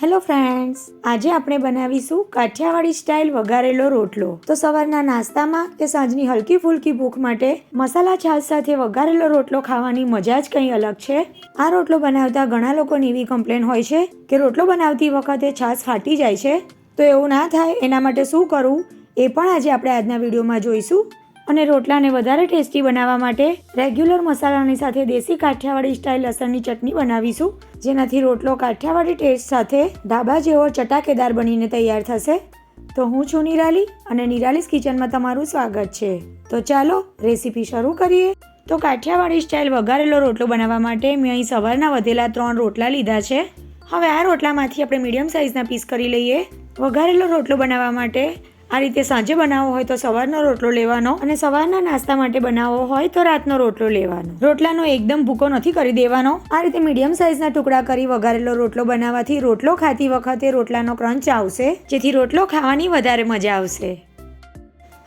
Hello friends આજે આપણે બનાવીશું કાઠિયાવાડી સ્ટાઇલ વઘારેલો રોટલો. તો સવારના નાસ્તામાં કે સાંજની હલકી ફુલકી ભૂખ માટે મસાલા છાશ સાથે વઘારેલો રોટલો ખાવાની મજા જ કંઈ અલગ છે? આ રોટલો બનાવતા ઘણા લોકોની એવી કમ્પ્લેન હોય છે કે રોટલો બનાવતી વખતે છાશ ફાટી જાય છે. તો એવું ના થાય, એના માટે શું કરવું એ પણ આજે આપણે આજના વિડીયોમાં જોઈશું. અને રોટલાને વધારે ટેસ્ટી બનાવવા માટે રેગ્યુલર મસાલાની સાથે દેશી કાઠિયાવાડી સ્ટાઇલ લસણની ચટણી બનાવીશું. જેનાથી રોટલો કાઠિયાવાડી ટેસ્ટ સાથે ઢાબા જેવો ચટાકેદાર બનીને તૈયાર થશે. તો હું છું નિરાલી અને નિરાલીસ કિચનમાં તમારું સ્વાગત છે. તો ચાલો રેસીપી શરૂ કરીએ. તો કાઠિયાવાડી સ્ટાઇલ વઘારેલો રોટલો બનાવવા માટે મેં અહીં સવારના વધેલા ત્રણ રોટલા લીધા છે. હવે આ રોટલામાંથી આપણે મીડિયમ સાઇઝના પીસ કરી લઈએ. વઘારેલો રોટલો બનાવવા માટે આ રીતે સાંજે બનાવવો હોય તો સવારનો રોટલો લેવાનો અને સવારના નાસ્તા માટે બનાવવો હોય તો રાતનો રોટલો લેવાનો. રોટલાનો એકદમ ભૂકો નથી કરી દેવાનો. આ રીતે મીડિયમ સાઇઝના ટુકડા કરી વઘારેલો રોટલો બનાવવાથી રોટલો ખાતી વખતે રોટલાનો ક્રંચ આવશે, જેથી રોટલો ખાવાની વધારે મજા આવશે.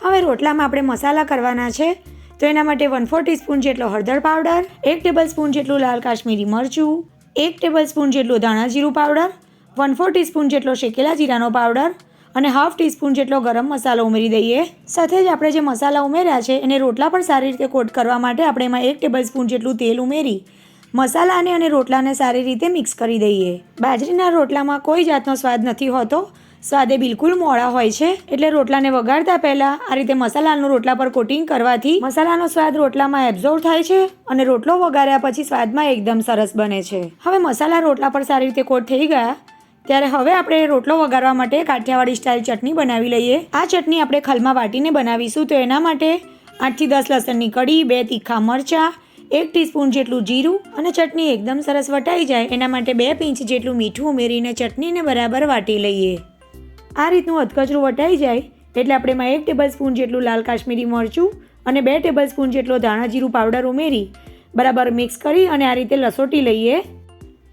હવે રોટલામાં આપણે મસાલા કરવાના છે. તો એના માટે વન ફોર ટીસ્પૂન જેટલો હળદર પાવડર એક ટેબલ સ્પૂન જેટલું લાલ કાશ્મીરી મરચું, એક ટેબલ સ્પૂન જેટલું ધાણા જીરું પાવડર વન ફોર ટીસ્પૂન જેટલો શેકેલા જીરાનો પાવડર અને હાફ ટીસ્પૂન જેટલો ગરમ મસાલો ઉમેરી દઈએ. સાથે જ આપણે જે મસાલા ઉમેર્યા છે, એને રોટલા પણ સારી રીતે કોટ કરવા માટે આપણે એમાં એક ટેબલ સ્પૂન જેટલું તેલ ઉમેરી મસાલાને અને રોટલાને સારી રીતે મિક્સ કરી દઈએ. બાજરીના રોટલામાં કોઈ જાતનો સ્વાદ નથી હોતો. સ્વાદે બિલકુલ મોડા હોય છે. એટલે રોટલાને વગાડતા પહેલાં આ રીતે મસાલાનું રોટલા પર કોટિંગ કરવાથી મસાલાનો સ્વાદ રોટલામાં એબ્ઝોર્વ થાય છે અને રોટલો વગાડ્યા પછી સ્વાદમાં એકદમ સરસ બને છે. હવે મસાલા રોટલા પર સારી રીતે કોટ થઈ ગયા. ત્યારે હવે આપણે રોટલો વઘારવા માટે કાઠિયાવાડી સ્ટાઇલ ચટણી બનાવી લઈએ. આ ચટણી આપણે ખલમાં વાટીને બનાવીશું તો એના માટે આઠથી દસ લસણની કડી બે તીખા મરચાં, એક ટીસ્પૂન જેટલું જીરું અને ચટણી એકદમ સરસ વટાઈ જાય. એના માટે બે પિંચ જેટલું મીઠું ઉમેરીને ચટણીને બરાબર વાટી લઈએ. આ રીતનું અધકચરું વટાઈ જાય એટલે આપણે એમાં એક ટેબલ સ્પૂન જેટલું લાલ કાશ્મીરી મરચું અને બે ટેબલ સ્પૂન જેટલો ધાણા જીરું પાવડર ઉમેરી બરાબર મિક્સ કરી અને આ રીતે લસોટી લઈએ.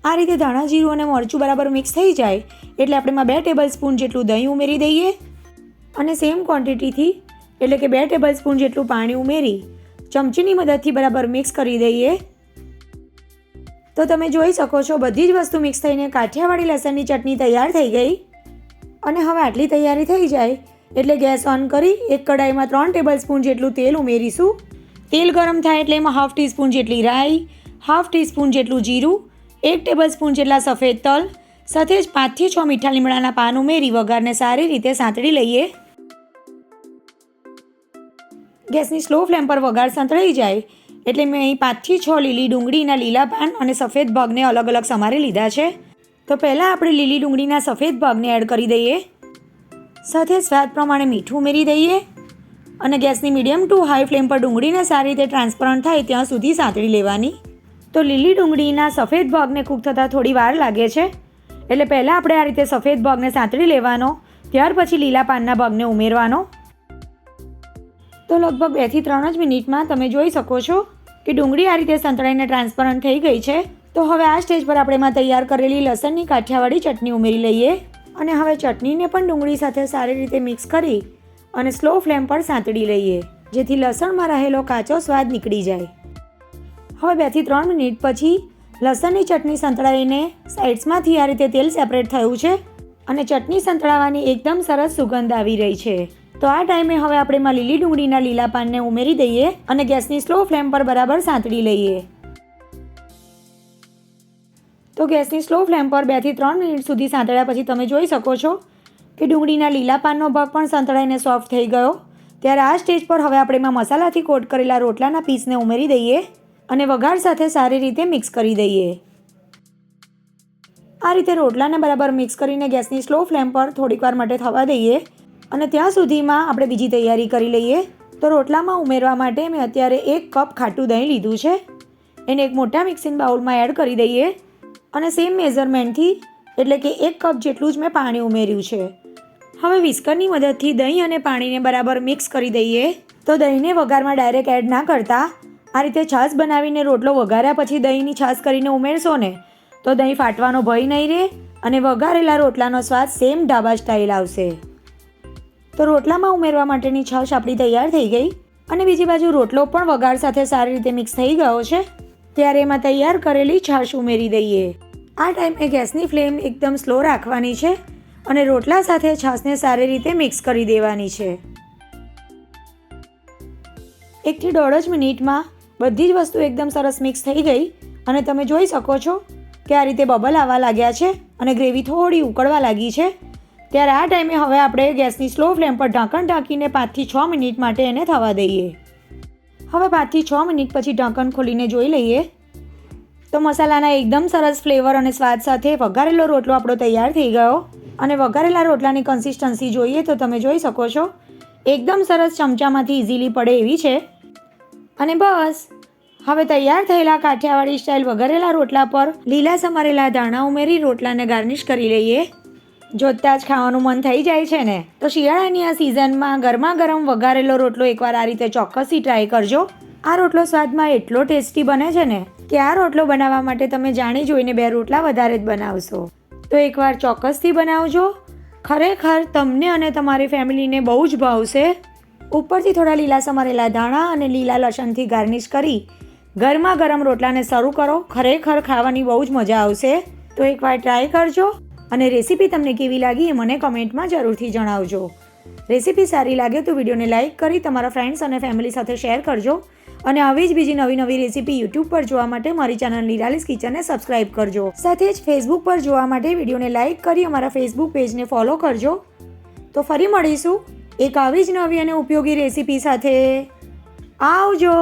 આ રીતે ધાણા જીરું અને મરચું બરાબર મિક્સ થઈ જાય એટલે આપણે એમાં બે ટેબલ સ્પૂન જેટલું દહીં ઉમેરી દઈએ. અને સેમ ક્વોન્ટિટીથી એટલે કે બે ટેબલ સ્પૂન જેટલું પાણી ઉમેરી ચમચીની મદદથી બરાબર મિક્સ કરી દઈએ. તો તમે જોઈ શકો છો બધી જ વસ્તુ મિક્સ થઈને કાઠિયાવાડી લસણની ચટણી તૈયાર થઈ ગઈ. અને હવે આટલી તૈયારી થઈ જાય એટલે ગેસ ઓન કરી એક કડાઈમાં ત્રણ ટેબલ સ્પૂન જેટલું તેલ ઉમેરીશું. તેલ ગરમ થાય એટલે એમાં હાફ ટીસ્પૂન જેટલી રાઈ હાફ ટીસ્પૂન જેટલું જીરું એક ટેબલ સ્પૂન જેટલા સફેદ તલ, સાથે જ પાંચથી છ મીઠા લીમડાના પાન ઉમેરી વઘારને સારી રીતે સાંતળી લઈએ. ગેસની સ્લો ફ્લેમ પર વઘાર સાંતળાઈ જાય, એટલે મેં અહીં પાંચથી છ લીલી ડુંગળીના લીલા પાન અને સફેદ ભાગને અલગ અલગ સમારી લીધા છે. તો પહેલાં આપણે લીલી ડુંગળીના સફેદ ભાગને એડ કરી દઈએ. સાથે સ્વાદ પ્રમાણે મીઠું ઉમેરી દઈએ અને ગેસની મીડિયમ ટુ હાઈ ફ્લેમ પર ડુંગળીને સારી રીતે ટ્રાન્સપરન્ટ થાય ત્યાં સુધી સાંતળી લેવાની. તો લીલી ડુંગળીના સફેદ ભાગને કૂક થતાં થોડી વાર લાગે છે. એટલે પહેલાં આપણે આ રીતે સફેદ ભાગને સાંતળી લેવાનો, ત્યાર પછી લીલા પાનના ભાગને ઉમેરવાનો. તો લગભગ બેથી ત્રણ જ મિનિટમાં તમે જોઈ શકો છો કે ડુંગળી આ રીતે સંતળાઈને ટ્રાન્સપરન્ટ થઈ ગઈ છે. તો હવે આ સ્ટેજ પર આપણે એમાં તૈયાર કરેલી લસણની કાઠિયાવાડી ચટણી ઉમેરી લઈએ અને હવે ચટણીને પણ ડુંગળી સાથે સારી રીતે મિક્સ કરી અને સ્લો ફ્લેમ પર સાંતળી લઈએ, જેથી લસણમાં રહેલો કાચો સ્વાદ નીકળી જાય. હવે બેથી ત્રણ મિનિટ પછી લસણની ચટણી સંતળાઈને સાઇડ્સમાંથી આ રીતે તેલ સેપરેટ થયું છે અને ચટણી સંતળાવાની એકદમ સરસ સુગંધ આવી રહી છે. તો આ ટાઈમે હવે આપણે એમાં લીલી ડુંગળીના લીલા પાનને ઉમેરી દઈએ અને ગેસની સ્લો ફ્લેમ પર બરાબર સાંતળી લઈએ. તો ગેસની સ્લો ફ્લેમ પર બેથી ત્રણ મિનિટ સુધી સાંતળ્યા પછી તમે જોઈ શકો છો કે ડુંગળીના લીલા પાનનો ભાગ પણ સંતળાઈને સોફ્ટ થઈ ગયો. ત્યારે આ સ્ટેજ પર હવે આપણે એમાં મસાલાથી કોટ કરેલા રોટલાના પીસને ઉમેરી દઈએ. અને વઘાર સાથે સારી રીતે મિક્સ કરી દઈએ. આ રીતે રોટલાને બરાબર મિક્સ કરીને ગેસની સ્લો ફ્લેમ પર થોડીક વાર માટે થવા દઈએ અને ત્યાં સુધીમાં આપણે બીજી તૈયારી કરી લઈએ. તો રોટલામાં ઉમેરવા માટે મેં અત્યારે એક કપ ખાટું દહીં લીધું છે. એને એક મોટા મિક્સિંગ બાઉલમાં એડ કરી દઈએ અને સેમ મેઝરમેન્ટથી એટલે કે એક કપ જેટલું જ મેં પાણી ઉમેર્યું છે. હવે વિસ્કરની મદદથી દહીં અને પાણીને બરાબર મિક્સ કરી દઈએ. તો દહીંને વઘારમાં ડાયરેક્ટ એડ ના કરતા આ રીતે છાશ બનાવીને રોટલો વઘાર્યા પછી દહીંની છાશ કરીને ઉમેરશો ને, તો દહીં ફાટવાનો ભય નહીં રહે અને વઘારેલા રોટલાનો સ્વાદ સેમ ઢાબા સ્ટાઇલ આવશે. તો રોટલામાં ઉમેરવા માટેની છાશ આપણી તૈયાર થઈ ગઈ અને બીજી બાજુ રોટલો પણ વઘાર સાથે સારી રીતે મિક્સ થઈ ગયો છે, ત્યારે એમાં તૈયાર કરેલી છાશ ઉમેરી દઈએ. આ ટાઈમે ગેસની ફ્લેમ એકદમ સ્લો રાખવાની છે અને રોટલા સાથે છાશને સારી રીતે મિક્સ કરી દેવાની છે. એકથી દોઢ જ મિનિટમાં બધી જ વસ્તુ એકદમ સરસ મિક્સ થઈ ગઈ અને તમે જોઈ શકો છો કે આ રીતે બબલ આવવા લાગ્યા છે અને ગ્રેવી થોડી ઉકળવા લાગી છે. ત્યારે આ ટાઈમે હવે આપણે ગેસની સ્લો ફ્લેમ પર ઢાંકણ ઢાંકીને પાંચથી છ મિનિટ માટે એને થવા દઈએ. હવે પાંચથી છ મિનિટ પછી ઢાંકણ ખોલીને જોઈ લઈએ. તો મસાલાના એકદમ સરસ ફ્લેવર અને સ્વાદ સાથે વઘારેલો રોટલો આપણો તૈયાર થઈ ગયો. અને વઘારેલા રોટલાની કન્સિસ્ટન્સી જોઈએ તો તમે જોઈ શકો છો. એકદમ સરસ ચમચામાંથી ઇઝીલી પડે એવી છે. અને બસ. હવે તૈયાર થયેલા કાઠિયાવાડી સ્ટાઇલ વઘારેલા રોટલા પર લીલા સમારેલા ધાણા ઉમેરી રોટલાને ગાર્નિશ કરી લઈએ. જોતા જ ખાવાનું મન થઈ જાય છે ને. તો શિયાળાની આ સિઝનમાં ગરમા ગરમ વઘારેલો રોટલો એકવાર આ રીતે ચોક્કસથી ટ્રાય કરજો. આ રોટલો સ્વાદમાં એટલો ટેસ્ટી બને છે ને કે આ રોટલો બનાવવા માટે તમે જાણી જોઈને બે રોટલા વધારે જ બનાવશો. તો એકવાર ચોક્કસથી બનાવજો. ખરેખર તમને અને તમારી ફેમિલીને બહુ જ ભાવશે. ઉપરથી થોડા લીલા સમારેલા ધાણા અને લીલા લસણથી ગાર્નિશ કરી ગરમા ગરમ રોટલાને શરૂ કરો. ખરેખર ખાવાની બહુ જ મજા આવશે. તો એકવાર ટ્રાય કરજો અને રેસીપી તમને કેવી લાગી એ મને કમેન્ટમાં જરૂરથી જણાવજો. રેસીપી સારી લાગે તો વિડીયોને લાઇક કરી તમારા ફ્રેન્ડ્સ અને ફેમિલી સાથે શેર કરજો અને આવી જ બીજી નવી નવી રેસીપી યુટ્યુબ પર જોવા માટે મારી ચેનલ નિરાલીસ કિચનને સબસ્ક્રાઇબ કરજો. સાથે જ ફેસબુક પર જોવા માટે વિડીયોને લાઇક કરી અમારા ફેસબુક પેજને ફોલો કરજો. તો ફરી મળીશું. એક આવી જ નવી અને ઉપયોગી રેસીપી સાથે આવજો.